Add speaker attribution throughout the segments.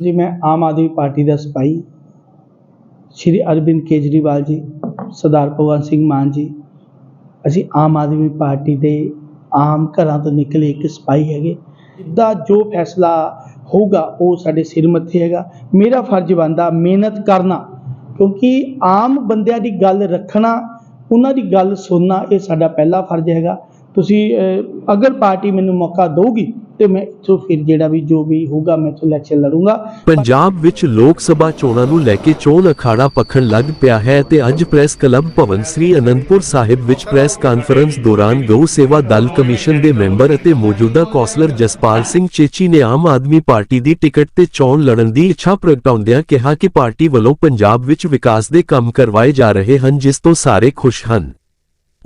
Speaker 1: ਜੀ, ਮੈਂ ਆਮ ਆਦਮੀ ਪਾਰਟੀ ਦਾ ਸਿਪਾਹੀ ਸ਼੍ਰੀ ਅਰਵਿੰਦ ਕੇਜਰੀਵਾਲ ਜੀ, ਸਰਦਾਰ ਭਗਵੰਤ ਸਿੰਘ ਮਾਨ ਜੀ। ਅਸੀਂ ਆਮ ਆਦਮੀ ਪਾਰਟੀ ਦੇ ਆਮ ਘਰਾਂ ਤੋਂ ਨਿਕਲੇ ਇੱਕ ਸਿਪਾਹੀ ਹੈਗੇ। ਦਾ ਜੋ ਫੈਸਲਾ ਹੋਊਗਾ, ਉਹ ਸਾਡੇ ਸਿਰ ਮੱਥੇ ਹੈਗਾ। ਮੇਰਾ ਫਰਜ਼ ਬਣਦਾ ਮਿਹਨਤ ਕਰਨਾ, ਕਿਉਂਕਿ ਆਮ ਬੰਦਿਆਂ ਦੀ ਗੱਲ ਰੱਖਣਾ, ਉਹਨਾਂ ਦੀ ਗੱਲ ਸੁਣਨਾ, ਇਹ ਸਾਡਾ ਪਹਿਲਾ ਫਰਜ਼ ਹੈਗਾ। ਤੁਸੀਂ ਅਗਰ ਪਾਰਟੀ ਮੈਨੂੰ ਮੌਕਾ ਦਊਗੀ ਤੇ ਮੈਂ ਇੱਥੋਂ ਫਿਰ ਜਿਹੜਾ ਵੀ ਜੋ ਵੀ ਹੋਊਗਾ ਮੈਂ ਇੱਥੋਂ ਇਲੈਕਸ਼ਨ ਲੜੂੰਗਾ।
Speaker 2: ਪੰਜਾਬ ਵਿੱਚ ਲੋਕ ਸਭਾ ਚੋਣਾਂ ਨੂੰ ਲੈ ਕੇ ਚੋਣ ਅਖਾੜਾ ਪਖਣ ਲੱਗ ਪਿਆ ਹੈ ਤੇ ਅੱਜ ਪ੍ਰੈਸ ਕਲੱਬ ਭਵਨ ਸ੍ਰੀ ਅਨੰਦਪੁਰ ਸਾਹਿਬ ਵਿੱਚ ਪ੍ਰੈਸ ਕਾਨਫਰੰਸ ਦੌਰਾਨ ਗਊ ਸੇਵਾ ਦਲ ਕਮਿਸ਼ਨ ਦੇ ਮੈਂਬਰ ਅਤੇ ਮੌਜੂਦਾ ਕੌਂਸਲਰ ਜਸਪਾਲ ਸਿੰਘ ਚੇਚੀ ਨੇ ਆਮ ਆਦਮੀ ਪਾਰਟੀ ਦੀ ਟਿਕਟ ਤੇ ਚੋਣ ਲੜਨ ਦੀ ਇੱਛਾ ਪ੍ਰਗਟਾਉਂਦਿਆਂ ਕਿਹਾ ਕਿ ਪਾਰਟੀ ਵੱਲੋਂ ਪੰਜਾਬ ਵਿੱਚ ਵਿਕਾਸ ਦੇ ਕੰਮ ਕਰਵਾਏ ਜਾ ਰਹੇ ਹਨ, ਜਿਸ ਤੋਂ ਸਾਰੇ ਖੁਸ਼ ਹਨ।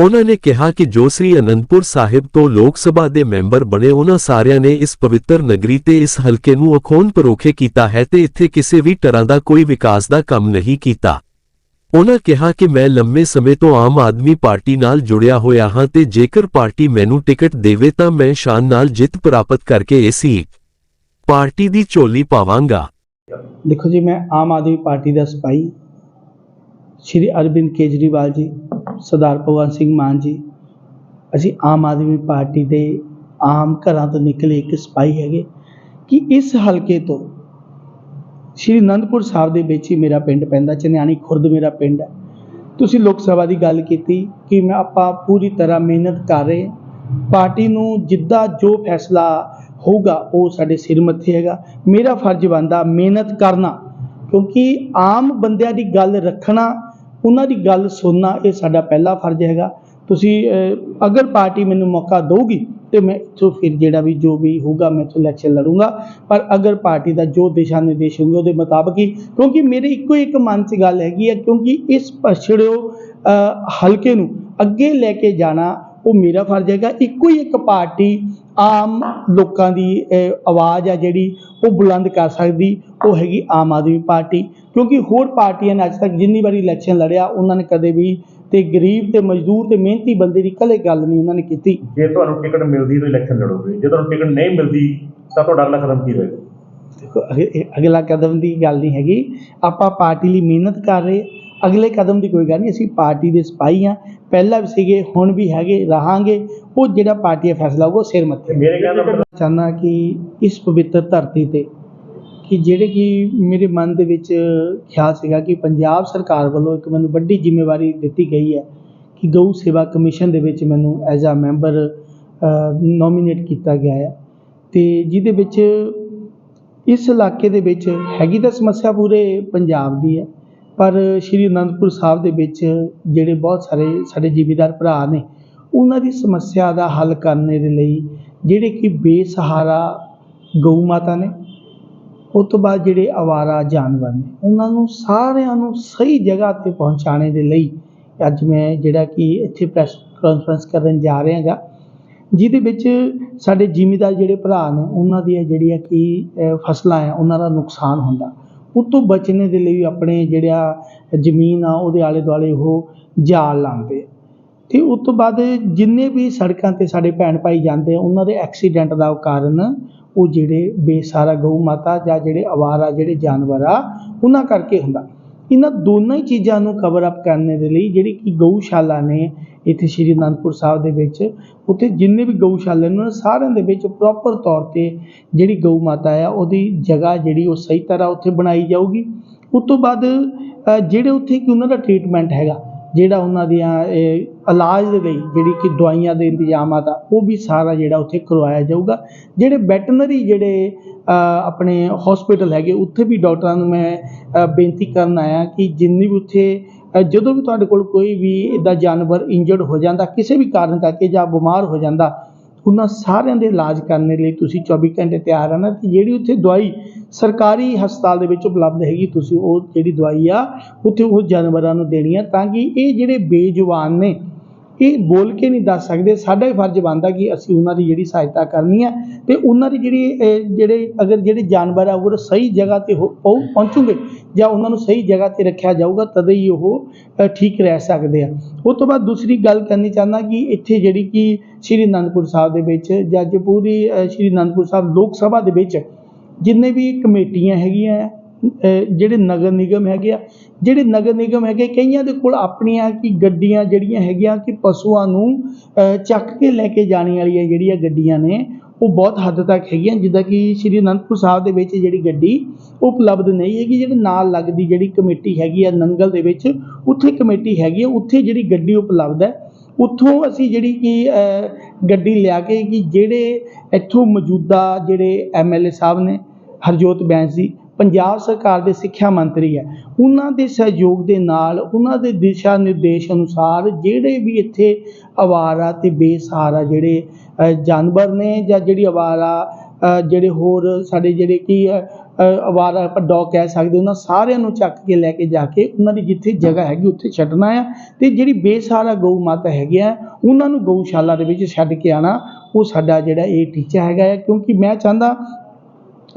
Speaker 2: ਉਹਨਾਂ ਨੇ ਕਿਹਾ ਕਿ ਜੋ ਸ੍ਰੀ ਅਨੰਦਪੁਰ ਸਾਹਿਬ ਤੋਂ ਲੋਕ ਸਭਾ ਦੇ ਮੈਂਬਰ ਬਣੇ ਉਹਨਾਂ ਸਾਰਿਆਂ ਨੇ ਇਸ ਪਵਿੱਤਰ ਨਗਰੀ ਤੇ ਇਸ ਹਲਕੇ ਨੂੰ ਅਖੋਨ ਪਰੋਖੇ ਕੀਤਾ ਹੈ ਤੇ ਇੱਥੇ ਕਿਸੇ ਵੀ ਤਰ੍ਹਾਂ ਦਾ ਕੋਈ ਵਿਕਾਸ ਦਾ ਕੰਮ ਨਹੀਂ ਕੀਤਾ। ਉਹਨਾਂ ਕਿਹਾ ਕਿ ਮੈਂ ਲੰਮੇ ਸਮੇਂ ਤੋਂ ਆਮ ਆਦਮੀ ਪਾਰਟੀ ਨਾਲ ਜੁੜਿਆ ਹੋਇਆ ਹਾਂ ਤੇ ਜੇਕਰ ਪਾਰਟੀ ਮੈਨੂੰ ਟਿਕਟ ਦੇਵੇ ਤਾਂ ਮੈਂ ਸ਼ਾਨ ਨਾਲ ਜਿੱਤ ਪ੍ਰਾਪਤ ਕਰਕੇ ਇਸੀ ਪਾਰਟੀ ਦੀ ਝੋਲੀ ਪਾਵਾਂਗਾ।
Speaker 1: ਦੇਖੋ ਜੀ, ਮੈਂ ਆਮ ਆਦਮੀ ਪਾਰਟੀ ਦਾ ਸਿਪਾਹੀ, ਸ਼੍ਰੀ ਅਰਵਿੰਦ ਕੇਜਰੀਵਾਲ ਜੀ। ਸਰਦਾਰ ਭਗਵੰਤ ਸਿੰਘ ਮਾਨ ਜੀ, ਅਸੀਂ ਆਮ ਆਦਮੀ ਪਾਰਟੀ ਦੇ ਆਮ ਘਰਾਂ ਤੋਂ ਨਿਕਲੇ ਇੱਕ ਸਿਪਾਹੀ ਹੈਗੇ ਕਿ ਇਸ ਹਲਕੇ ਤੋਂ ਸ਼੍ਰੀ ਅਨੰਦਪੁਰ ਸਾਹਿਬ ਦੇ ਵਿੱਚ ਹੀ ਮੇਰਾ ਪਿੰਡ ਪੈਂਦਾ, ਚਨਿਆਣੀ ਖੁਰਦ ਮੇਰਾ ਪਿੰਡ ਹੈ। ਤੁਸੀਂ ਲੋਕ ਸਭਾ ਦੀ ਗੱਲ ਕੀਤੀ ਕਿ ਮੈਂ ਆਪਾਂ ਪੂਰੀ ਤਰ੍ਹਾਂ ਮਿਹਨਤ ਕਰ ਰਹੇ ਪਾਰਟੀ ਨੂੰ ਜਿੱਦਾਂ ਜੋ ਫੈਸਲਾ ਹੋਊਗਾ, ਉਹ ਸਾਡੇ ਸਿਰ ਮੱਥੇ ਹੈਗਾ। ਮੇਰਾ ਫਰਜ਼ ਬਣਦਾ ਮਿਹਨਤ ਕਰਨਾ, ਕਿਉਂਕਿ ਆਮ ਬੰਦਿਆਂ ਦੀ ਗੱਲ ਰੱਖਣਾ ਉਹਨਾਂ ਦੀ ਗੱਲ ਸੁਣਨਾ ਇਹ ਸਾਡਾ ਪਹਿਲਾ ਫਰਜ਼ ਹੈਗਾ। ਤੁਸੀਂ ਅਗਰ ਪਾਰਟੀ ਮੈਨੂੰ ਮੌਕਾ ਦੇਊਗੀ ਤੇ ਮੈਂ ਇੱਥੋਂ ਫਿਰ ਜਿਹੜਾ ਵੀ ਜੋ ਵੀ ਹੋਊਗਾ ਮੈਂ ਇੱਥੋਂ ਇਲੈਕਸ਼ਨ ਲੜੂੰਗਾ। ਪਰ ਅਗਰ ਪਾਰਟੀ ਦਾ ਜੋ ਦਿਸ਼ਾ ਨਿਰਦੇਸ਼ ਹੋਣਗੇ ਉਹਦੇ ਮੁਤਾਬਕ ਹੀ, ਕਿਉਂਕਿ ਮੇਰੇ ਇੱਕੋ ਇੱਕ ਮਨ 'ਚ ਗੱਲ ਹੈਗੀ ਹੈ ਕਿਉਂਕਿ ਇਸ ਪਛੜਿਓ ਹਲਕੇ ਨੂੰ ਅੱਗੇ ਲੈ ਕੇ ਜਾਣਾ ਉਹ ਮੇਰਾ ਫਰਜ਼ ਹੈਗਾ ਇੱਕੋ ਹੀ ਇੱਕ ਪਾਰਟੀ ਆਮ ਲੋਕਾਂ ਦੀ ਆਵਾਜ਼ ਆ ਜਿਹੜੀ ਉਹ ਬੁਲੰਦ ਕਰ ਸਕਦੀ ਉਹ ਹੈਗੀ ਆਮ ਆਦਮੀ ਪਾਰਟੀ। ਕਿਉਂਕਿ ਹੋਰ ਪਾਰਟੀਆਂ ਨੇ ਅੱਜ ਤੱਕ ਜਿੰਨੀ ਵਾਰੀ ਇਲੈਕਸ਼ਨ ਲੜਿਆ ਉਹਨਾਂ ਨੇ ਕਦੇ ਵੀ ਤੇ ਗਰੀਬ ਤੇ ਮਜ਼ਦੂਰ ਤੇ ਮਿਹਨਤੀ ਬੰਦੇ ਦੀ ਕਲੇ ਗੱਲ ਨਹੀਂ ਉਹਨਾਂ ਨੇ ਕੀਤੀ।
Speaker 3: ਜੇ ਤੁਹਾਨੂੰ ਟਿਕਟ ਮਿਲਦੀ ਤਾਂ ਇਲੈਕਸ਼ਨ ਲੜੋਗੇ ਜੇ ਤੁਹਾਨੂੰ ਟਿਕਟ ਨਹੀਂ ਮਿਲਦੀ ਤਾਂ ਤੁਹਾਡਾ ਅਗਲਾ ਕਦਮ ਕੀ ਹੋਏਗਾ?
Speaker 1: ਅਗਲਾ ਕਦਮ ਦੀ ਗੱਲ ਨਹੀਂ ਹੈਗੀ। ਆਪਾਂ ਪਾਰਟੀ ਲਈ ਮਿਹਨਤ ਕਰ ਰਹੇ ਅਗਲੇ ਕਦਮ ਦੀ ਕੋਈ ਗੱਲ ਨਹੀਂ ਅਸੀਂ ਪਾਰਟੀ ਦੇ ਸਿਪਾਹੀ ਹਾਂ। ਪਹਿਲਾਂ ਵੀ ਸੀਗੇ ਹੁਣ ਵੀ ਹੈਗੇ ਰਹਾਂਗੇ। ਉਹ ਜਿਹੜਾ ਪਾਰਟੀ ਦਾ ਫੈਸਲਾ ਹੋਊਗਾ ਉਹ ਸਿਰ ਮੱਥੇ
Speaker 3: ਮੇਰੇ ਕਹਿਣ ਦਾ
Speaker 1: ਚਾਹੁੰਦਾ ਕਿ ਇਸ ਪਵਿੱਤਰ ਧਰਤੀ ਤੇ ਕਿ ਜਿਹੜੇ ਕਿ ਮੇਰੇ ਮਨ ਦੇ ਵਿੱਚ ਖਿਆਲ ਸੀਗਾ ਕਿ ਪੰਜਾਬ ਸਰਕਾਰ ਵੱਲੋਂ ਇੱਕ ਮੈਨੂੰ ਵੱਡੀ ਜ਼ਿੰਮੇਵਾਰੀ ਦਿੱਤੀ ਗਈ ਹੈ ਕਿ ਗਊ ਸੇਵਾ ਕਮਿਸ਼ਨ ਦੇ ਵਿੱਚ ਮੈਨੂੰ ਐਜ਼ ਅ ਮੈਂਬਰ ਨੋਮੀਨੇਟ ਕੀਤਾ ਗਿਆ ਹੈ। ਤੇ ਜਿਹਦੇ ਵਿੱਚ ਇਸ ਇਲਾਕੇ ਦੇ ਵਿੱਚ ਹੈਗੀ ਤਾਂ ਸਮੱਸਿਆ ਪੂਰੇ ਪੰਜਾਬ ਦੀ ਹੈ। ਪਰ ਸ਼੍ਰੀ ਅਨੰਦਪੁਰ ਸਾਹਿਬ ਦੇ ਵਿੱਚ ਜਿਹੜੇ ਬਹੁਤ ਸਾਰੇ ਸਾਡੇ ਜ਼ਿਮੀਂਦਾਰ ਭਰਾ ਨੇ, ਉਹਨਾਂ ਦੀ ਸਮੱਸਿਆ ਦਾ ਹੱਲ ਕਰਨ ਦੇ ਲਈ ਜਿਹੜੇ ਕਿ ਬੇਸਹਾਰਾ ਗਊ ਮਾਤਾ ਨੇ, ਉਹ ਤੋਂ ਬਾਅਦ ਜਿਹੜੇ ਆਵਾਰਾ ਜਾਨਵਰ ਨੇ, ਉਹਨਾਂ ਨੂੰ ਸਾਰਿਆਂ ਨੂੰ ਸਹੀ ਜਗ੍ਹਾ ਤੇ ਪਹੁੰਚਾਉਣ ਦੇ ਲਈ ਅੱਜ ਮੈਂ ਜਿਹੜਾ ਕਿ ਇੱਥੇ ਪ੍ਰੈਸ ਕਾਨਫਰੰਸ ਕਰਨ ਜਾ ਰਿਹਾ ਹੈਗਾ ਜਿਹਦੇ ਵਿੱਚ ਸਾਡੇ ਜ਼ਿਮੀਂਦਾਰ ਜਿਹੜੇ ਭਰਾ ਨੇ, ਉਹਨਾਂ ਦੀਆਂ ਜਿਹੜੀਆਂ ਕਿ ਫਸਲਾਂ ਆ, ਉਹਨਾਂ ਦਾ ਨੁਕਸਾਨ ਹੁੰਦਾ। ਉਹ ਤੋਂ ਬਚਣੇ ਦੇ ਲਈ ਆਪਣੇ ਜਿਹੜਾ ਜ਼ਮੀਨ ਆ, ਉਹਦੇ ਆਲੇ ਦੁਆਲੇ ਉਹ ਜਾਲ ਲਾਉਂਦੇ ਆ। ਤੇ ਉਸ ਤੋਂ ਬਾਅਦ ਜਿੰਨੇ ਵੀ ਸੜਕਾਂ ਤੇ ਸਾਡੇ ਭੈਣ ਭਾਈ ਜਾਂਦੇ ਆ, ਉਹਨਾਂ ਦੇ ਐਕਸੀਡੈਂਟ ਦਾ ਕਾਰਨ ਉਹ ਜਿਹੜੇ ਬੇਸਹਾਰਾ ਗਊ ਮਾਤਾ ਜਾਂ ਜਿਹੜੇ ਅਵਾਰਾ, ਜਿਹੜੇ ਜਾਨਵਰ ਆ, ਉਹਨਾਂ ਕਰਕੇ ਹੁੰਦਾ। ਇਹਨਾਂ ਦੋਨਾਂ ਹੀ ਚੀਜ਼ਾਂ ਨੂੰ ਕਵਰ ਅਪ ਕਰਨ ਦੇ ਲਈ ਜਿਹੜੀ ਕਿ ਗਊਸ਼ਾਲਾ ਨੇ ਇੱਥੇ ਸ਼੍ਰੀ ਅਨੰਦਪੁਰ ਸਾਹਿਬ ਦੇ ਵਿੱਚ, ਉੱਥੇ ਜਿੰਨੇ ਵੀ ਗਊਸ਼ਾਲਾ ਨੇ, ਉਹਨਾਂ ਸਾਰਿਆਂ ਦੇ ਵਿੱਚ ਪ੍ਰੋਪਰ ਤੌਰ ਤੇ ਜਿਹੜੀ ਗਊ ਮਾਤਾ ਆ, ਉਹਦੀ ਜਗ੍ਹਾ ਜਿਹੜੀ ਉਹ ਸਹੀ ਤਰ੍ਹਾਂ ਉੱਥੇ ਬਣਾਈ ਜਾਊਗੀ। ਉਸ ਤੋਂ ਬਾਅਦ ਜਿਹੜੇ ਉੱਥੇ ਕਿ ਉਹਨਾਂ ਦਾ ਟ੍ਰੀਟਮੈਂਟ ਹੈਗਾ ਜਿਹੜਾ ਉਹਨਾਂ ਦੀਆਂ ਇਹ, ਇਲਾਜ ਦੇ ਲਈ ਜਿਹੜੀ ਕਿ ਦਵਾਈਆਂ ਦੇ ਇੰਤਜ਼ਾਮਾਤ ਆ ਉਹ ਵੀ ਸਾਰਾ ਜਿਹੜਾ ਉੱਥੇ ਕਰਵਾਇਆ ਜਾਊਗਾ। ਜਿਹੜੇ ਵੈਟਰਨਰੀ ਜਿਹੜੇ ਆਪਣੇ ਹਸਪੀਟਲ ਹੈਗੇ ਉੱਥੇ ਵੀ ਡਾਕਟਰਾਂ ਨੂੰ ਮੈਂ ਬੇਨਤੀ ਕਰਨ ਆਇਆ ਕਿ ਜਿੰਨੀ ਵੀ ਉੱਥੇ ਜਦੋਂ ਵੀ ਤੁਹਾਡੇ ਕੋਲ ਕੋਈ ਵੀ ਇਦਾਂ ਜਾਨਵਰ ਇੰਜਰਡ ਹੋ ਜਾਂਦਾ ਕਿਸੇ ਵੀ ਕਾਰਨ ਕਰਕੇ ਜਾਂ ਬਿਮਾਰ ਹੋ ਜਾਂਦਾ ਉਹਨਾਂ ਸਾਰਿਆਂ ਦੇ ਇਲਾਜ ਕਰਨ ਦੇ ਲਈ ਤੁਸੀਂ 24 ਘੰਟੇ ਤਿਆਰ ਰਹਿਣਾ ਤੇ ਜਿਹੜੀ ਉੱਥੇ ਦਵਾਈ ਸਰਕਾਰੀ ਹਸਪਤਾਲ ਦੇ ਵਿੱਚ ਉਪਲਬਧ ਹੈਗੀ, ਤੁਸੀਂ ਉਹ ਜਿਹੜੀ ਦਵਾਈ ਆ, ਉੱਥੇ ਉਹ ਜਾਨਵਰਾਂ ਨੂੰ ਦੇਣੀ ਆ ਤਾਂ ਕਿ ਇਹ ਜਿਹੜੇ ਬੇਜਵਾਨ ਨੇ ਇਹ ਬੋਲ ਕੇ ਨਹੀਂ ਦੱਸ ਸਕਦੇ। ਸਾਡਾ ਹੀ ਫਰਜ਼ ਬਣਦਾ ਕਿ ਅਸੀਂ ਉਹਨਾਂ ਦੀ ਜਿਹੜੀ ਸਹਾਇਤਾ ਕਰਨੀ ਹੈ ਤੇ ਉਹਨਾਂ ਦੀ ਜਿਹੜੀ ਜਿਹੜੇ, ਅਗਰ ਜਿਹੜੇ ਜਾਨਵਰ ਆ, ਉਹ ਸਹੀ ਜਗ੍ਹਾ ਤੇ ਹੋ- ਪਹੁੰ- ਪਹੁੰਚੂਗੇ ਜਾਂ ਉਹਨਾਂ ਨੂੰ ਸਹੀ ਜਗ੍ਹਾ ਤੇ ਰੱਖਿਆ ਜਾਊਗਾ, ਤਦ ਹੀ ਉਹ ਠੀਕ ਰਹਿ ਸਕਦੇ ਆ। ਉਸ ਤੋਂ ਬਾਅਦ ਦੂਸਰੀ ਗੱਲ ਕਰਨੀ ਚਾਹੁੰਦਾ ਕਿ ਇੱਥੇ ਜਿਹੜੀ ਕਿ ਸ਼੍ਰੀ ਅਨੰਦਪੁਰ ਸਾਹਿਬ ਦੇ ਵਿੱਚ ਜਾਂ ਜੇ ਪੂਰੀ ਸ਼੍ਰੀ ਅਨੰਦਪੁਰ ਸਾਹਿਬ ਲੋਕ ਸਭਾ ਦੇ ਵਿੱਚ ਜਿੰਨੇ ਵੀ ਕਮੇਟੀਆਂ ਹੈਗੀਆਂ ਜਿਹੜੇ ਨਗਰ ਨਿਗਮ ਹੈਗੇ ਆ, ਜਿਹੜੇ ਨਗਰ ਨਿਗਮ ਹੈਗੇ, ਕਈਆਂ ਦੇ ਕੋਲ ਆਪਣੀਆਂ ਕਿ ਗੱਡੀਆਂ ਜਿਹੜੀਆਂ ਹੈਗੀਆਂ ਕਿ ਪਸ਼ੂਆਂ ਨੂੰ ਚੱਕ ਕੇ ਲੈ ਕੇ ਜਾਣ ਵਾਲੀਆਂ ਜਿਹੜੀਆਂ ਗੱਡੀਆਂ ਨੇ, ਉਹ ਬਹੁਤ ਹੱਦ ਤੱਕ ਹੈਗੀਆਂ, ਜਿੱਦਾਂ ਕਿ ਸ਼੍ਰੀ ਅਨੰਦਪੁਰ ਸਾਹਿਬ ਦੇ ਵਿੱਚ ਜਿਹੜੀ ਗੱਡੀ ਉਪਲਬਧ ਨਹੀਂ ਹੈਗੀ, ਜਿਹੜੇ ਨਾਲ ਲੱਗਦੀ ਜਿਹੜੀ ਕਮੇਟੀ ਹੈਗੀ ਆ, ਨੰਗਲ ਦੇ ਵਿੱਚ, ਉੱਥੇ ਕਮੇਟੀ ਹੈਗੀ ਆ, ਉੱਥੇ ਜਿਹੜੀ ਗੱਡੀ ਉਪਲਬਧ ਹੈ, ਉੱਥੋਂ ਅਸੀਂ ਜਿਹੜੀ ਕਿ ਗੱਡੀ ਲਿਆ ਕੇ ਕਿ ਜਿਹੜੇ ਇੱਥੋਂ ਮੌਜੂਦਾ ਜਿਹੜੇ ਐਮਐਲਏ ਸਾਹਿਬ ਨੇ, ਹਰਜੋਤ ਬੈਂਸ ਜੀ ਪੰਜਾਬ ਸਰਕਾਰ ਦੇ ਸਿੱਖਿਆ ਮੰਤਰੀ ਹੈ। ਉਹਨਾਂ ਦੇ ਸਹਿਯੋਗ ਦੇ ਨਾਲ ਉਹਨਾਂ ਦੇ ਦਿਸ਼ਾ ਨਿਰਦੇਸ਼ ਅਨੁਸਾਰ ਜਿਹੜੇ ਵੀ ਇੱਥੇ ਅਵਾਰਾ ਤੇ ਬੇਸਹਾਰਾ ਜਿਹੜੇ ਜਾਨਵਰ ਨੇ ਜਾਂ ਜਿਹੜੀ ਅਵਾਰਾ ਜਿਹੜੇ ਹੋਰ ਸਾਡੇ ਜਿਹੜੇ ਕੀ ਅ, ਅਵਾਰਾ ਆਪਾਂ ਡੌਗ ਕਹਿ ਸਕਦੇ ਉਹਨਾਂ ਸਾਰਿਆਂ ਨੂੰ ਚੱਕ ਕੇ ਲੈ ਕੇ ਜਾ ਕੇ ਉਹਨਾਂ ਦੀ ਜਿੱਥੇ ਜਗ੍ਹਾ ਹੈਗੀ ਉੱਥੇ ਛੱਡਣਾ ਆ ਤੇ ਜਿਹੜੀ ਬੇਸਹਾਰਾ ਗਊ ਮਾਤਾ ਹੈਗੀ ਆ ਉਹਨਾਂ ਨੂੰ ਗਊਸ਼ਾਲਾ ਦੇ ਵਿੱਚ ਛੱਡ ਕੇ ਆਣਾ ਉਹ ਸਾਡਾ ਜਿਹੜਾ ਇਹ ਟੀਚਾ ਹੈਗਾ ਹੈ ਕਿਉਂਕਿ ਮੈਂ ਚਾਹੁੰਦਾ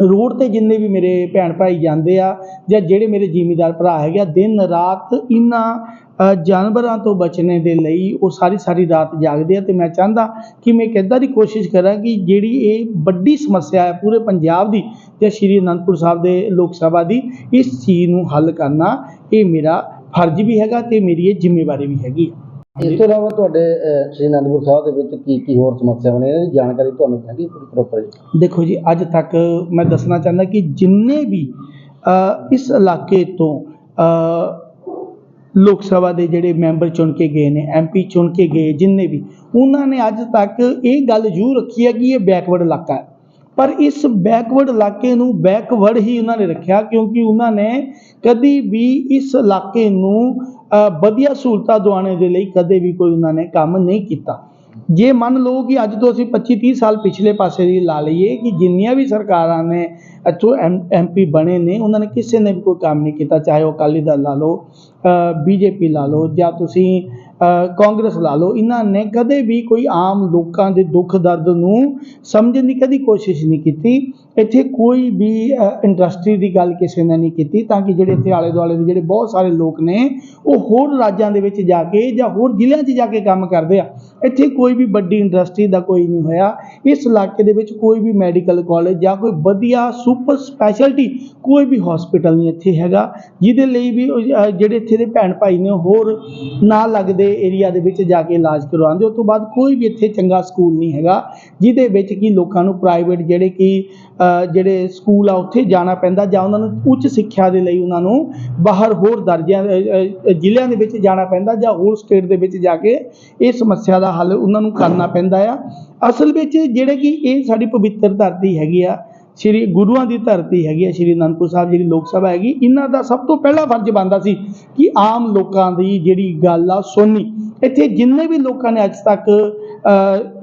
Speaker 1: ਰੋਡ ਤੇ ਜਿੰਨੇ ਵੀ ਮੇਰੇ ਭੈਣ ਭਾਈ ਜਾਂਦੇ ਆ ਜਾਂ ਜਿਹੜੇ ਮੇਰੇ ਜ਼ਿਮੀਦਾਰ ਭਰਾ ਹੈਗੇ ਆ, ਦਿਨ ਰਾਤ ਇਹਨਾਂ ਜਾਨਵਰਾਂ ਤੋਂ ਬਚਣੇ ਦੇ ਲਈ ਉਹ ਸਾਰੀ ਸਾਰੀ ਰਾਤ ਜਾਗਦੇ ਆ ਤੇ ਮੈਂ ਚਾਹੁੰਦਾ ਕਿ ਮੈਂ ਕਿੱਦਾਂ ਦੀ ਕੋਸ਼ਿਸ਼ ਕਰਾਂ ਕਿ ਜਿਹੜੀ ਇਹ ਵੱਡੀ ਸਮੱਸਿਆ ਹੈ ਪੂਰੇ ਪੰਜਾਬ ਦੀ ਜਾਂ ਸ਼੍ਰੀ ਅਨੰਦਪੁਰ ਸਾਹਿਬ ਦੇ ਲੋਕ ਸਭਾ ਦੀ, ਇਸ ਚੀਜ਼ ਨੂੰ ਹੱਲ ਕਰਨਾ ਇਹ ਮੇਰਾ ਫਰਜ਼ ਵੀ ਹੈਗਾ ਤੇ ਮੇਰੀ ਇਹ ਜ਼ਿੰਮੇਵਾਰੀ ਵੀ ਹੈਗੀ ਆ।
Speaker 4: ਇਸ ਤੋਂ ਇਲਾਵਾ ਤੁਹਾਡੇ ਅਹ, ਸ਼੍ਰੀ ਅਨੰਦਪੁਰ ਸਾਹਿਬ ਦੇ ਵਿੱਚ ਕੀ ਕੀ ਹੋਰ ਸਮੱਸਿਆਵਾਂ ਨੇ ਇਹਨਾਂ ਦੀ ਜਾਣਕਾਰੀ ਤੁਹਾਨੂੰ ਹੈਗੀ ਪੂਰੀ ਪ੍ਰੋਪਰ ਜੀ।
Speaker 1: ਦੇਖੋ ਜੀ ਅੱਜ ਤੱਕ ਮੈਂ ਦੱਸਣਾ ਚਾਹੁੰਦਾ ਕਿ ਜਿੰਨੇ ਵੀ ਅ, ਇਸ ਇਲਾਕੇ ਤੋਂ ਅ, ਲੋਕ ਸਭਾ ਦੇ ਜਿਹੜੇ ਮੈਂਬਰ ਚੁਣ ਕੇ ਗਏ ਨੇ ਐਮਪੀ ਚੁਣ ਕੇ ਗਏ ਜਿੰਨੇ ਵੀ ਉਹਨਾਂ ਨੇ ਅੱਜ ਤੱਕ ਇਹ ਗੱਲ ਜ਼ਰੂਰ ਰੱਖੀ ਹੈ ਕਿ ਇਹ ਬੈਕਵਰਡ ਇਲਾਕਾ ਹੈ। ਪਰ ਇਸ ਬੈਕਵਰਡ ਇਲਾਕੇ ਨੂੰ ਬੈਕਵਰਡ ਹੀ ਉਹਨਾਂ ਨੇ ਰੱਖਿਆ ਕਿਉਂਕਿ ਉਹਨਾਂ ਨੇ ਕਦੀ ਵੀ ਇਸ ਇਲਾਕੇ ਨੂੰ ਵਧੀਆ ਸਹੂਲਤਾਂ ਦਿਵਾਉਣ ਦੇ ਲਈ ਕਦੇ ਵੀ ਕੋਈ ਉਹਨਾਂ ਨੇ ਕੰਮ ਨਹੀਂ ਕੀਤਾ। ਜੇ ਮੰਨ ਲਓ ਕਿ ਅੱਜ ਤੋਂ ਅਸੀਂ 25 30 ਸਾਲ ਪਿਛਲੇ ਪਾਸੇ ਦੀ ਲਾ ਲਈਏ ਕਿ ਜਿੰਨੀਆਂ ਵੀ ਸਰਕਾਰਾਂ ਨੇ ਇੱਥੋਂ ਐਮਪੀ ਬਣੇ ਨੇ, ਉਹਨਾਂ ਨੇ ਕਿਸੇ ਨੇ ਵੀ ਕੋਈ ਕੰਮ ਨਹੀਂ ਕੀਤਾ, ਚਾਹੇ ਉਹ ਅਕਾਲੀ ਦਲ ਲਾ ਲਓ ਬੀਜੇਪੀ ਲਾ ਲਓ, ਜਾਂ ਤੁਸੀਂ ਕਾਂਗਰਸ ਲਾ ਲਓ, ਇਹਨਾਂ ਨੇ ਕਦੇ ਵੀ ਕੋਈ ਆਮ ਲੋਕਾਂ ਦੇ ਦੁੱਖ ਦਰਦ ਨੂੰ ਸਮਝਣ ਦੀ ਕਦੀ ਕੋਸ਼ਿਸ਼ ਨਹੀਂ ਕੀਤੀ। ਇੱਥੇ ਕੋਈ ਵੀ ਇੰਡਸਟਰੀ ਦੀ ਗੱਲ ਕਿਸੇ ਨੇ ਨਹੀਂ ਕੀਤੀ, ਤਾਂ ਕਿ ਜਿਹੜੇ ਇੱਥੇ ਆਲੇ ਦੁਆਲੇ ਦੇ ਜਿਹੜੇ ਬਹੁਤ ਸਾਰੇ ਲੋਕ ਨੇ, ਉਹ ਹੋਰ ਰਾਜਾਂ ਦੇ ਵਿੱਚ ਜਾ ਕੇ ਜਾਂ ਹੋਰ ਜ਼ਿਲ੍ਹਿਆਂ 'ਚ ਜਾ ਕੇ ਕੰਮ ਕਰਦੇ ਆ। ਇੱਥੇ ਕੋਈ ਵੀ ਵੱਡੀ ਇੰਡਸਟਰੀ ਦਾ ਕੋਈ ਨਹੀਂ ਹੋਇਆ। ਇਸ ਇਲਾਕੇ ਦੇ ਵਿੱਚ ਕੋਈ ਵੀ ਮੈਡੀਕਲ ਕਾਲਜ ਜਾਂ ਕੋਈ ਵਧੀਆ ਸੁਪਰ ਸਪੈਸ਼ਲਟੀ ਕੋਈ ਵੀ ਹਸਪੀਟਲ ਨਹੀਂ ਇੱਥੇ ਹੈਗਾ। ਜਿਹਦੇ ਲਈ ਵੀ ਜਿਹੜੇ ਇੱਥੇ ਦੇ ਭੈਣ ਭਾਈ ਨੇ, ਹੋਰ ਨਾ ਲੱਗਦੇ ਏਰੀਆ ਦੇ ਵਿੱਚ ਜਾ ਕੇ ਇਲਾਜ ਕਰਵਾਉਂਦੇ ਉਸ ਤੋਂ ਬਾਅਦ ਕੋਈ ਵੀ ਇੱਥੇ ਚੰਗਾ ਸਕੂਲ ਨਹੀਂ ਹੈਗਾ, ਜਿਹਦੇ ਵਿੱਚ ਕਿ ਲੋਕਾਂ ਨੂੰ ਪ੍ਰਾਈਵੇਟ ਜਿਹੜੇ ਕਿ ਜਿਹੜੇ ਸਕੂਲ ਆ, ਉੱਥੇ ਜਾਣਾ ਪੈਂਦਾ ਜਾਂ ਉਹਨਾਂ ਨੂੰ ਉੱਚ ਸਿੱਖਿਆ ਦੇ ਲਈ ਉਹਨਾਂ ਨੂੰ ਬਾਹਰ ਹੋਰ ਦਰਜਿਆਂ ਜ਼ਿਲ੍ਹਿਆਂ ਦੇ ਵਿੱਚ ਜਾਣਾ ਪੈਂਦਾ ਜਾਂ ਹੋਰ ਸਟੇਟ ਦੇ ਵਿੱਚ ਜਾ ਕੇ ਇਹ ਸਮੱਸਿਆ ਦਾ ਹੱਲ ਉਹਨਾਂ ਨੂੰ ਕਰਨਾ ਪੈਂਦਾ ਆ। ਅਸਲ ਵਿੱਚ ਜਿਹੜੇ ਕਿ ਇਹ ਸਾਡੀ ਪਵਿੱਤਰ ਧਰਤੀ ਹੈਗੀ ਆ ਸ਼੍ਰੀ ਗੁਰੂਆਂ ਦੀ ਧਰਤੀ ਹੈਗੀ ਹੈ ਸ਼੍ਰੀ ਅਨੰਦਪੁਰ ਸਾਹਿਬ ਜਿਹੜੀ ਲੋਕ ਸਭਾ ਹੈਗੀ, ਇਹਨਾਂ ਦਾ ਸਭ ਤੋਂ ਪਹਿਲਾ ਫਰਜ਼ ਬਣਦਾ ਸੀ ਕਿ ਆਮ ਲੋਕਾਂ ਦੀ ਜਿਹੜੀ ਗੱਲ ਆ ਸੁਣਨੀ। ਇੱਥੇ ਜਿੰਨੇ ਵੀ ਲੋਕਾਂ ਨੇ ਅੱਜ ਤੱਕ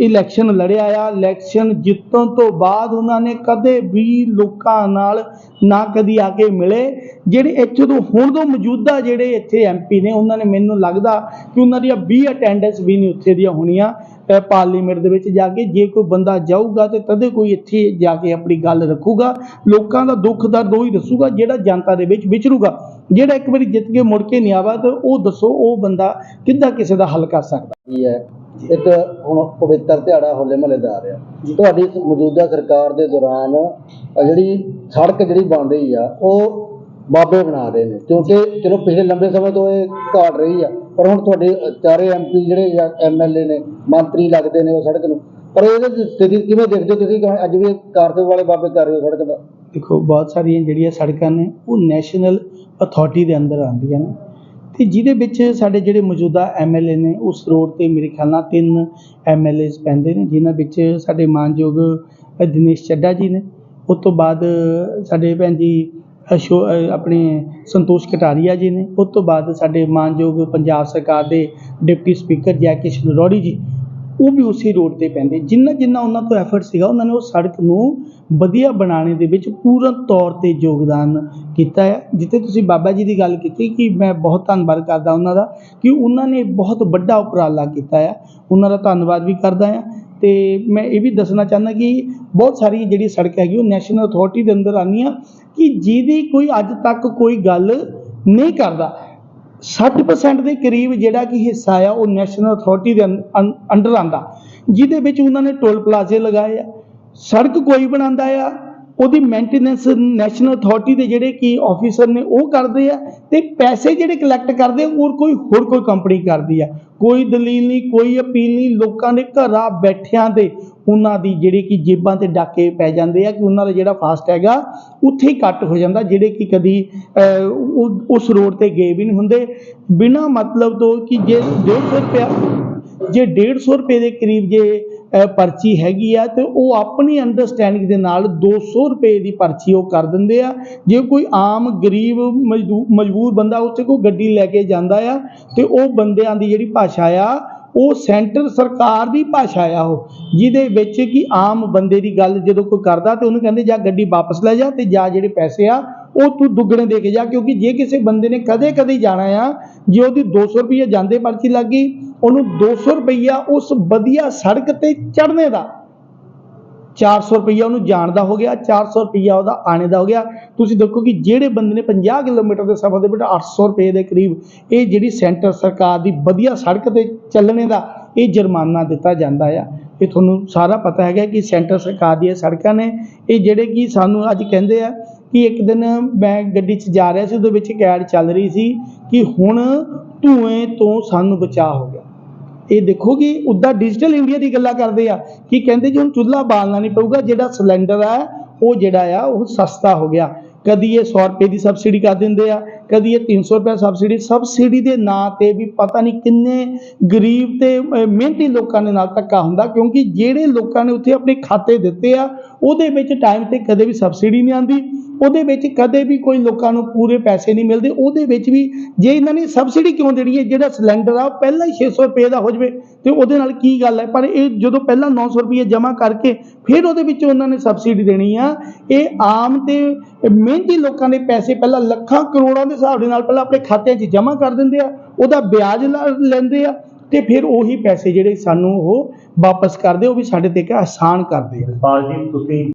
Speaker 1: ਇਲੈਕਸ਼ਨ ਲੜਿਆ ਆ ਇਲੈਕਸ਼ਨ ਜਿੱਤਣ ਤੋਂ ਬਾਅਦ ਉਹਨਾਂ ਨੇ ਕਦੇ ਵੀ ਲੋਕਾਂ ਨਾਲ ਨਾ ਕਦੀ ਆ ਕੇ ਮਿਲੇ। ਜਿਹੜੇ ਇੱਥੇ ਤੋਂ ਹੁਣ ਤੋਂ ਮੌਜੂਦਾ ਜਿਹੜੇ ਇੱਥੇ ਐਮਪੀ ਨੇ, ਉਹਨਾਂ ਨੇ ਮੈਨੂੰ ਲੱਗਦਾ ਕਿ ਉਹਨਾਂ ਦੀਆਂ 20 ਅਟੈਂਡੈਂਸ ਵੀ ਨਹੀਂ ਉੱਥੇ ਦੀਆਂ ਹੋਣੀਆਂ। ਪਾਰਲੀਮੈਂਟ ਦੇ ਵਿੱਚ ਜਾ ਕੇ ਜੇ ਕੋਈ ਬੰਦਾ ਜਾਊਗਾ ਤੇ ਤਦੇ ਕੋਈ ਇੱਥੇ ਜਾ ਕੇ ਆਪਣੀ ਗੱਲ ਰੱਖੂਗਾ ਲੋਕਾਂ ਦਾ ਦੁੱਖ ਦਰਦ ਉਹ ਹੀ ਦੱਸੂਗਾ ਜਿਹੜਾ ਜਨਤਾ ਦੇ ਵਿੱਚ ਵਿਚਰੂਗਾ। ਜਿਹੜਾ ਇੱਕ ਵਾਰੀ ਜਿੱਤ ਕੇ ਮੁੜ ਕੇ ਨਹੀਂ ਆਵਾ ਤੇ ਉਹ ਦੱਸੋ ਉਹ ਬੰਦਾ ਕਿੱਦਾਂ ਕਿਸੇ ਦਾ ਹੱਲ ਕਰ ਸਕਦਾ।
Speaker 4: ਹੈ? ਇੱਕ ਹੁਣ ਪਵਿੱਤਰ ਦਿਹਾੜਾ ਹੋਲੇ ਮਹੱਲੇ ਦਾ ਆ ਰਿਹਾ। ਤੁਹਾਡੀ ਮੌਜੂਦਾ ਸਰਕਾਰ ਦੇ ਦੌਰਾਨ ਜਿਹੜੀ ਸੜਕ ਜਿਹੜੀ ਬਣ ਰਹੀ ਆ ਉਹ ਬਾਬੇ ਬਣਾ ਰਹੇ ਨੇ ਕਿਉਂਕਿ ਚਲੋ ਪਿਛਲੇ ਲੰਬੇ ਸਮੇਂ ਤੋਂ ਇਹ ਘਾਟ ਰਹੀ ਆ ਪਰ ਹੁਣ ਤੁਹਾਡੇ ਅਹ, ਚਾਰੇ ਐਮਪੀ ਜਿਹੜੇ ਜਾਂ ਐਮਐਲਏ ਨੇ ਮੰਤਰੀ ਲੱਗਦੇ ਨੇ ਉਹ ਸੜਕ ਨੂੰ ਪਰ ਇਹਦੇ ਸਥਿਤੀ ਕਿਵੇਂ ਦੇਖਦੇ ਹੋ ਤੁਸੀਂ? ਕਿ ਅੱਜ ਵੀ ਕਾਰਸੇ ਵਾਲੇ ਬਾਬੇ ਕਰ ਰਹੇ ਹੋ ਸੜਕ ਦਾ?
Speaker 1: ਦੇਖੋ ਬਹੁਤ ਸਾਰੀਆਂ ਜਿਹੜੀਆਂ ਸੜਕਾਂ ਨੇ ਉਹ ਨੈਸ਼ਨਲ ਅਥਾਰਟੀ ਦੇ ਅੰਦਰ ਆਉਂਦੀਆਂ ਨੇ। ਤੇ ਜਿਹਦੇ ਵਿੱਚ ਸਾਡੇ ਜਿਹੜੇ ਮੌਜੂਦਾ ਐਮਐਲਏ ਨੇ ਉਸ ਰੋਡ ਤੇ ਮੇਰੇ ਖਿਆਲ ਨਾਲ ਤਿੰਨ ਐਮਐਲਏਸ ਪੈਂਦੇ ਨੇ ਜਿਨ੍ਹਾਂ ਵਿੱਚ ਸਾਡੇ ਮਾਨਯੋਗ ਦਿਨੇਸ਼ ਚੱਡਾ ਜੀ ਨੇ। ਉਸ ਤੋਂ ਬਾਅਦ ਸਾਡੇ ਭੈਣ ਜੀ ਅਸ਼ੋ ਆਪਣੇ ਸੰਤੋਸ਼ ਕਟਾਰੀਆ ਜੀ ਨੇ। ਉਸ ਤੋਂ ਬਾਅਦ ਸਾਡੇ ਮਾਨਯੋਗ ਪੰਜਾਬ ਸਰਕਾਰ ਦੇ ਡਿਪਟੀ ਸਪੀਕਰ ਜੈ ਕਿਸ਼ਨ ਰੋੜੀ ਜੀ, ਉਹ ਵੀ ਉਸੇ ਰੋਡ ਤੇ ਪੈਂਦੇ। ਜਿੰਨਾ ਜਿੰਨਾ ਉਹਨਾਂ ਤੋਂ ਐਫਰਟ ਸੀਗਾ, ਉਹਨਾਂ ਨੇ ਉਹ ਸੜਕ ਨੂੰ ਵਧੀਆ ਬਣਾਉਣ ਦੇ ਵਿੱਚ ਪੂਰਨ ਤੌਰ ਤੇ ਯੋਗਦਾਨ ਕੀਤਾ ਹੈ ਜਿੱਥੇ ਤੁਸੀਂ ਬਾਬਾ ਜੀ ਦੀ ਗੱਲ ਕੀਤੀ ਕਿ ਮੈਂ ਬਹੁਤ ਧੰਨਵਾਦ ਕਰਦਾ ਉਹਨਾਂ ਦਾ ਕਿ ਉਹਨਾਂ ਨੇ ਬਹੁਤ ਵੱਡਾ ਉਪਰਾਲਾ ਕੀਤਾ ਹੈ ਉਹਨਾਂ ਦਾ ਧੰਨਵਾਦ ਵੀ ਕਰਦਾ ਹਾਂ ਤੇ ਮੈਂ ਇਹ ਵੀ ਦੱਸਣਾ ਚਾਹੁੰਦਾ ਕਿ ਬਹੁਤ ਸਾਰੀ ਜਿਹੜੀ ਸੜਕ ਹੈਗੀ, ਉਹ ਨੈਸ਼ਨਲ ਅਥਾਰਟੀ ਦੇ ਅੰਦਰ ਆਉਂਦੀਆਂ ਕਿ ਜਿਹਦੀ ਕੋਈ ਅੱਜ ਤੱਕ ਕੋਈ ਗੱਲ ਨਹੀਂ ਕਰਦਾ। 60% ਦੇ ਕਰੀਬ ਜਿਹੜਾ ਕਿ ਹਿੱਸਾ ਆ, ਉਹ ਨੈਸ਼ਨਲ ਅਥਾਰਟੀ ਦੇ ਅੰਡਰ ਆਂਦਾ ਜਿਹਦੇ ਵਿੱਚ ਉਹਨਾਂ ਨੇ ਟੋਲ ਪਲਾਜ਼ੇ ਲਗਾਏ ਆ, ਸੜਕ ਕੋਈ ਬਣਾਉਂਦਾ ਆ ਉਹਦੀ ਮੇਨਟੇਨੈਂਸ ਨੈਸ਼ਨਲ ਅਥਾਰਟੀ ਦੇ ਜਿਹੜੇ ਕੀ ਆਫੀਸਰ ਨੇ ਉਹ ਕਰਦੇ ਆ ਤੇ ਪੈਸੇ ਜਿਹੜੇ ਕਲੈਕਟ ਕਰਦੇ ਹੋਰ ਕੋਈ ਹੋਰ ਕੋਈ ਕੰਪਨੀ ਕਰਦੀ ਆ। ਕੋਈ ਦਲੀਲ ਨਹੀਂ, ਕੋਈ ਅਪੀਲ ਨਹੀਂ, ਲੋਕਾਂ ਦੇ ਘਰਾਂ ਬੈਠਿਆਂ ਦੇ ਉਹਨਾਂ ਦੀ ਜਿਹੜੀ ਕਿ ਜੇਬਾਂ ਤੇ ਡਾਕੇ ਪੈ ਜਾਂਦੇ ਆ ਕਿ ਉਹਨਾਂ ਦਾ ਜਿਹੜਾ ਫਾਸਟ ਹੈਗਾ, ਉੱਥੇ ਹੀ ਕੱਟ ਹੋ ਜਾਂਦਾ, ਜਿਹੜੇ ਕਿ ਕਦੀ ਉਸ ਰੋਡ ਤੇ ਗਏ ਵੀ ਨਹੀਂ ਹੁੰਦੇ। ਬਿਨਾ ਮਤਲਬ ਤੋਂ ਕਿ ਜੇ 150 ਰੁਪਇਆ ਜੇ 150 ਰੁਪਏ ਦੇ ਕਰੀਬ ਜੇ ਪਰਚੀ ਹੈਗੀ ਆ, ਤੇ ਉਹ ਆਪਣੀ ਅੰਡਰਸਟੈਂਡਿੰਗ ਦੇ ਨਾਲ 200 ਰੁਪਏ ਦੀ ਪਰਚੀ ਉਹ ਕਰ ਦਿੰਦੇ ਆ। ਜੇ ਕੋਈ ਆਮ, ਗਰੀਬ, ਮਜ਼ਦੂ- ਮਜਬੂਰ ਬੰਦਾ ਉੱਥੇ ਕੋਈ ਗੱਡੀ ਲੈ ਕੇ ਜਾਂਦਾ ਆ, ਤੇ ਉਹ ਬੰਦਿਆਂ ਦੀ ਜਿਹੜੀ ਭਾਸ਼ਾ ਆ, ਉਹ ਸੈਂਟਰ ਸਰਕਾਰ ਦੀ ਭਾਸ਼ਾ ਆ ਉਹ। ਜਿਹਦੇ ਵਿੱਚ ਕਿ ਆਮ ਬੰਦੇ ਦੀ ਗੱਲ ਜਦੋਂ ਕੋਈ ਕਰਦਾ ਤੇ ਉਹਨੂੰ ਕਹਿੰਦੇ, ਜਾਂ ਗੱਡੀ ਵਾਪਸ ਲੈ ਜਾ ਤੇ ਜਾਂ ਜਿਹੜੇ ਪੈਸੇ ਆ ਉਹ ਤੂੰ ਦੁੱਗਣੇ ਦੇ ਕੇ ਜਾ, ਕਿਉਂਕਿ ਜੇ ਕਿਸੇ ਬੰਦੇ ਨੇ ਕਦੇ ਕਦੇ ਜਾਣਾ ਆ, ਜੇ ਉਹਦੀ 200 ਰੁਪਏ ਜਾਂਦੇ ਪਰਚੀ ਲੱਗ ਗਈ, ਉਹਨੂੰ 200 ਰੁਪਈਆ ਉਸ ਵਧੀਆ ਸੜਕ ਤੇ ਚੜ੍ਹਨੇ ਦਾ। 400 ਰੁਪਈਆ ਉਹਨੂੰ ਜਾਣ ਦਾ ਹੋ ਗਿਆ 400 ਰੁਪਈਆ ਉਹਦਾ ਆਣੇ ਦਾ ਹੋ ਗਿਆ। ਤੁਸੀਂ ਦੇਖੋ ਕਿ ਜਿਹੜੇ ਬੰਦੇ ਨੇ 50 ਕਿਲੋਮੀਟਰ ਦੇ ਸਫ਼ਰ ਦੇ ਵਿੱਚ 800 ਰੁਪਏ ਦੇ ਕਰੀਬ, ਇਹ ਜਿਹੜੀ ਸੈਂਟਰ ਸਰਕਾਰ ਦੀ ਵਧੀਆ ਸੜਕ ਤੇ ਚੱਲਣੇ ਦਾ, ਇਹ ਜੁਰਮਾਨਾ ਦਿੱਤਾ ਜਾਂਦਾ ਆ। ਇਹ ਤੁਹਾਨੂੰ ਸਾਰਾ ਪਤਾ ਹੈਗਾ ਕਿ ਸੈਂਟਰ ਸਰਕਾਰ ਦੀਆਂ ਸੜਕਾਂ ਨੇ, ਇਹ ਜਿਹੜੇ ਕਿ ਸਾਨੂੰ ਅੱਜ ਕਹਿੰਦੇ ਆ ਕਿ ਇੱਕ ਦਿਨ ਮੈਂ ਗੱਡੀ 'ਚ ਜਾ ਰਿਹਾ ਸੀ, ਉਹਦੇ ਵਿੱਚ ਇੱਕ ਐਡ ਚੱਲ ਰਹੀ ਸੀ ਕਿ ਹੁਣ ਧੂਏ ਤੋਂ ਸਾਨੂੰ ਬਚਾਅ ਹੋ ਗਿਆ। ਇਹ ਦੇਖੋ ਕਿ ਉੱਦਾਂ ਡਿਜੀਟਲ ਇੰਡੀਆ ਦੀ ਗੱਲਾਂ ਕਰਦੇ ਆ ਕਿ ਕਹਿੰਦੇ ਜੀ ਹੁਣ ਚੁੱਲ੍ਹਾ ਬਾਲਣਾ ਨਹੀਂ ਪਊਗਾ, ਜਿਹੜਾ ਸਿਲੰਡਰ ਆ, ਉਹ ਜਿਹੜਾ ਆ, ਉਹ ਸਸਤਾ ਹੋ ਗਿਆ। ਕਦੀ ਇਹ 100 ਰੁਪਏ ਦੀ ਸਬਸਿਡੀ ਕਰ ਦਿੰਦੇ ਆ ਕਦੀ ਇਹ 300 ਰੁਪਏ ਸਬਸਿਡੀ ਸਬਸਿਡੀ ਦੇ ਨਾਂ ਤੇ ਵੀ ਪਤਾ ਨਹੀਂ ਕਿੰਨੇ ਗਰੀਬ ਤੇ ਮਿਹਨਤੀ ਲੋਕਾਂ ਦੇ ਨਾਲ ਧੱਕਾ ਹੁੰਦਾ, ਕਿਉਂਕਿ ਜਿਹੜੇ ਲੋਕਾਂ ਨੇ ਉੱਥੇ ਆਪਣੇ ਖਾਤੇ ਦਿੱਤੇ ਆ, ਉਹਦੇ ਵਿੱਚ ਟਾਈਮ ਤੇ ਕਦੇ ਵੀ ਸਬਸਿਡੀ ਨਹੀਂ ਆਉਂਦੀ, ਉਹਦੇ ਵਿੱਚ ਕਦੇ ਵੀ ਕੋਈ ਲੋਕਾਂ ਨੂੰ ਪੂਰੇ ਪੈਸੇ ਨਹੀਂ ਮਿਲਦੇ, ਉਹਦੇ ਵਿੱਚ ਵੀ ਜੇ ਇਹਨਾਂ ਨੇ ਸਬਸਿਡੀ ਕਿਉਂ ਦੇਣੀ ਹੈ, ਜਿਹੜਾ ਸਿਲੰਡਰ ਆ, ਉਹ ਪਹਿਲਾਂ ਹੀ 600 ਰੁਪਏ ਦਾ ਹੋ ਜਵੇ, ਤੇ ਉਹਦੇ ਨਾਲ ਕੀ ਗੱਲ ਹੈ? ਪਰ ਇਹ ਜਦੋਂ ਪਹਿਲਾਂ 900 ਰੁਪਏ ਜਮ੍ਹਾਂ ਕਰਕੇ ਫਿਰ ਉਹਦੇ ਵਿੱਚ ਉਹਨਾਂ ਨੇ ਸਬਸਿਡੀ ਦੇਣੀ ਆ, ਇਹ ਆਮ ਤੇ ਮਿਹਨਤੀ ਲੋਕਾਂ ਦੇ ਪੈਸੇ ਪਹਿਲਾਂ ਲੱਖਾਂ ਕਰੋੜਾਂ ਦੇ ਹਿਸਾਬ ਦੇ ਨਾਲ ਪਹਿਲਾਂ ਆਪਣੇ ਖਾਤਿਆਂ 'ਚ ਜਮ੍ਹਾਂ ਕਰ ਦਿੰਦੇ ਆ, ਉਹਦਾ ਵਿਆਜ ਲਾ- ਲੈਂਦੇ ਆ ਤੇ ਫਿਰ ਉਹੀ ਪੈਸੇ ਜਿਹੜੇ ਸਾਨੂੰ ਉਹ ਵਾਪਸ ਕਰਦੇ, ਉਹ ਵੀ ਸਾਡੇ ਤੇ ਇੱਕ ਆਸਾਨ ਕਰਦੇ ਆ।
Speaker 3: ਜਸਪਾਲ ਜੀ, ਤੁਸੀਂ